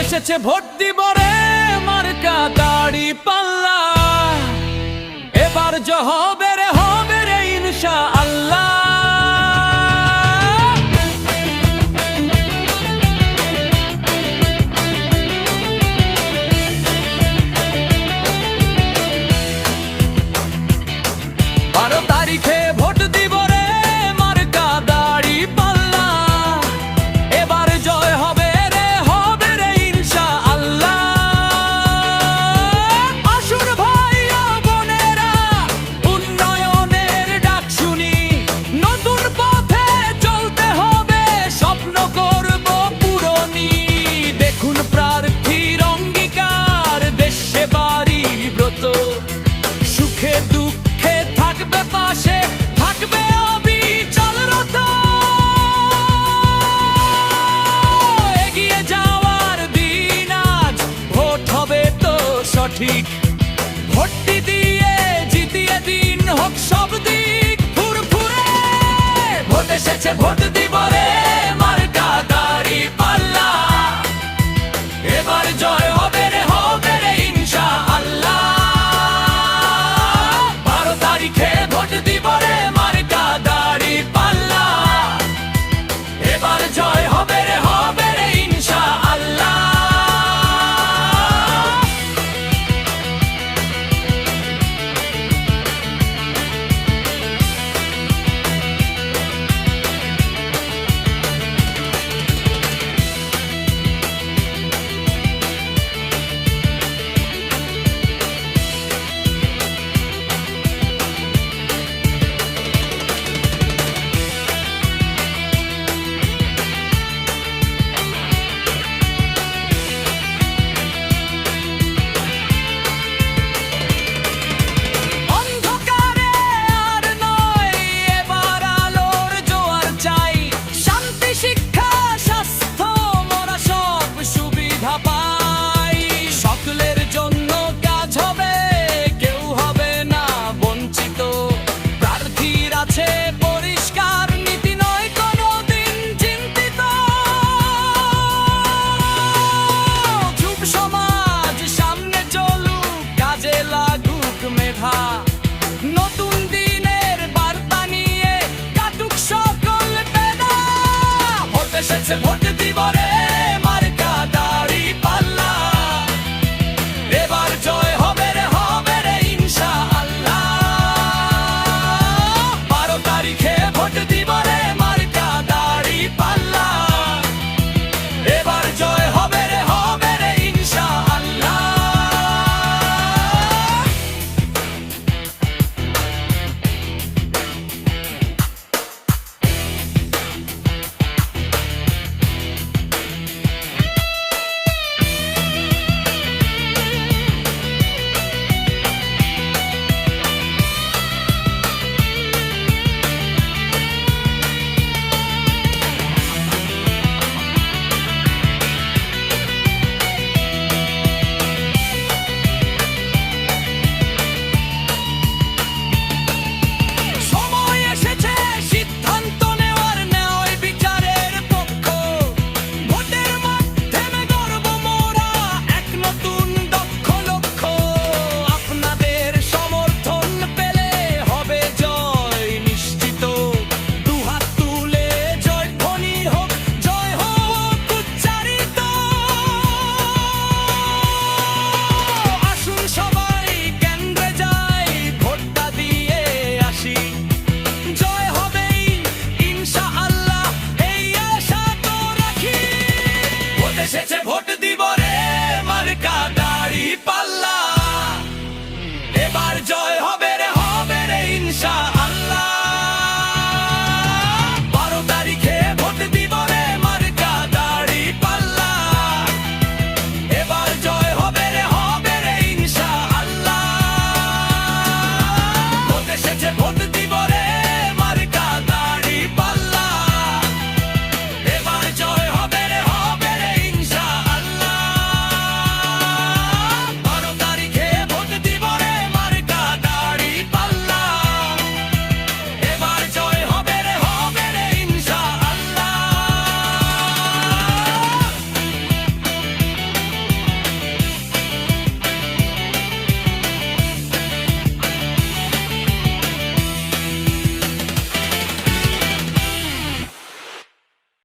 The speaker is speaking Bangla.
এসেছে ভর্তি দিব মার্কা দাড়ি পাল্লা। এবার জহব সুখে দুঃখে থাকবে পাশে, থাকবে এগিয়ে যাওয়ার দিন আজ, ভোট হবে তো সঠিক। দিয়ে জিতিয়ে দিন হোক সব দিক, ফুরফুরে। ভোট এসেছে, ভোট se muerte y এসেছে ভোট দিয়ে